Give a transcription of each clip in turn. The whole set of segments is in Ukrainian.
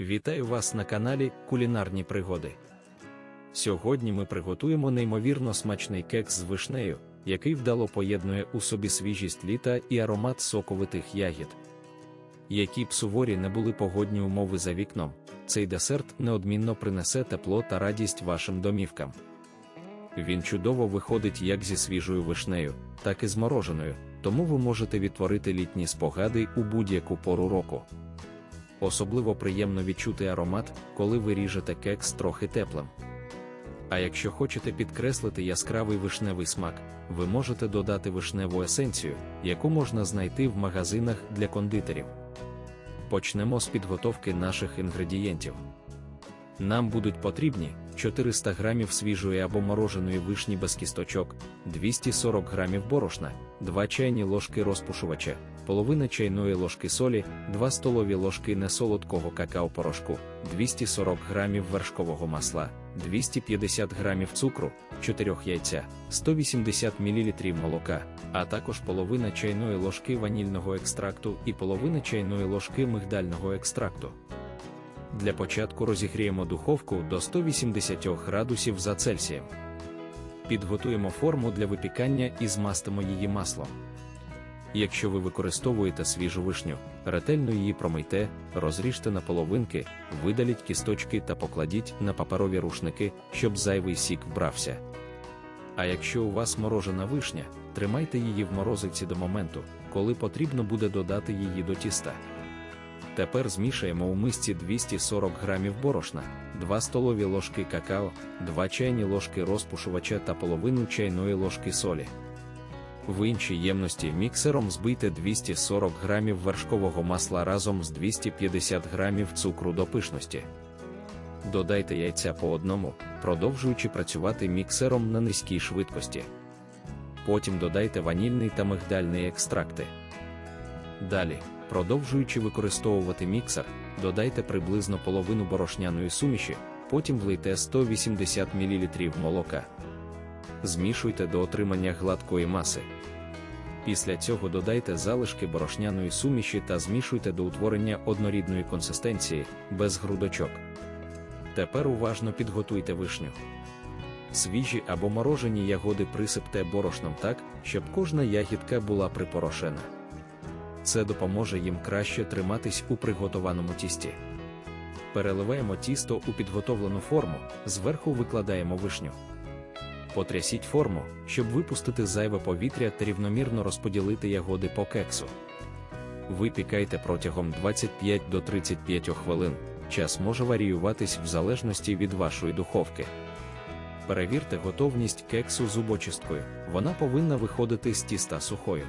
Вітаю вас на каналі Кулінарні пригоди. Сьогодні ми приготуємо неймовірно смачний кекс з вишнею, який вдало поєднує у собі свіжість літа і аромат соковитих ягід. Які б суворі не були погодні умови за вікном, цей десерт неодмінно принесе тепло та радість вашим домівкам. Він чудово виходить як зі свіжою вишнею, так і з мороженою, тому ви можете відтворити літні спогади у будь-яку пору року. Особливо приємно відчути аромат, коли ви ріжете кекс трохи теплим. А якщо хочете підкреслити яскравий вишневий смак, ви можете додати вишневу есенцію, яку можна знайти в магазинах для кондитерів. Почнемо з підготовки наших інгредієнтів. Нам будуть потрібні 400 г свіжої або мороженої вишні без кісточок, 240 г борошна, 2 чайні ложки розпушувача, половина чайної ложки солі, 2 столові ложки несолодкого какао-порошку, 240 г вершкового масла, 250 г цукру, 4 яйця, 180 мл молока, а також половина чайної ложки ванільного екстракту і половина чайної ложки мигдального екстракту. Для початку розігріємо духовку до 180 градусів за Цельсієм. Підготуємо форму для випікання і змастимо її маслом. Якщо ви використовуєте свіжу вишню, ретельно її промийте, розріжте на половинки, видаліть кісточки та покладіть на паперові рушники, щоб зайвий сік вбрався. А якщо у вас морожена вишня, тримайте її в морозивці до моменту, коли потрібно буде додати її до тіста. Тепер змішаємо у мисці 240 г борошна, 2 столові ложки какао, 2 чайні ложки розпушувача та половину чайної ложки солі. В іншій ємності міксером збийте 240 г вершкового масла разом з 250 г цукру до пишності. Додайте яйця по одному, продовжуючи працювати міксером на низькій швидкості. Потім додайте ванільний та мигдальний екстракти. Далі, продовжуючи використовувати міксер, додайте приблизно половину борошняної суміші, потім влийте 180 мл молока. Змішуйте до отримання гладкої маси. Після цього додайте залишки борошняної суміші та змішуйте до утворення однорідної консистенції без грудочок. Тепер уважно підготуйте вишню. Свіжі або морожені ягоди присипте борошном так, щоб кожна ягідка була припорошена. Це допоможе їм краще триматись у приготованому тісті. Переливаємо тісто у підготовлену форму, зверху викладаємо вишню. Потрясіть форму, щоб випустити зайве повітря та рівномірно розподілити ягоди по кексу. Випікайте протягом 25 до 35 хвилин. Час може варіюватись в залежності від вашої духовки. Перевірте готовність кексу зубочисткою. Вона повинна виходити з тіста сухою.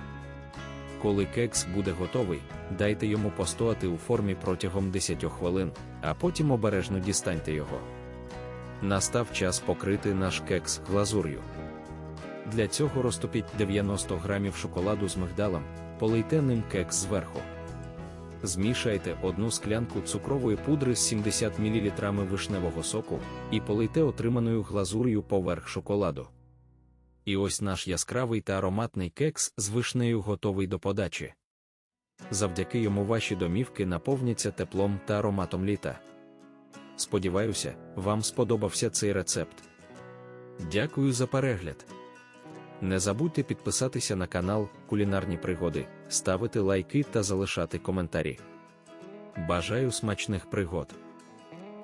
Коли кекс буде готовий, дайте йому постояти у формі протягом 10 хвилин, а потім обережно дістаньте його. Настав час покрити наш кекс глазур'ю. Для цього розтопіть 90 грамів шоколаду з мигдалем, полийте ним кекс зверху. Змішайте одну склянку цукрової пудри з 70 мл вишневого соку і полийте отриманою глазур'ю поверх шоколаду. І ось наш яскравий та ароматний кекс з вишнею готовий до подачі. Завдяки йому ваші домівки наповняться теплом та ароматом літа. Сподіваюся, вам сподобався цей рецепт. Дякую за перегляд. Не забудьте підписатися на канал Кулінарні пригоди, ставити лайки та залишати коментарі. Бажаю смачних пригод!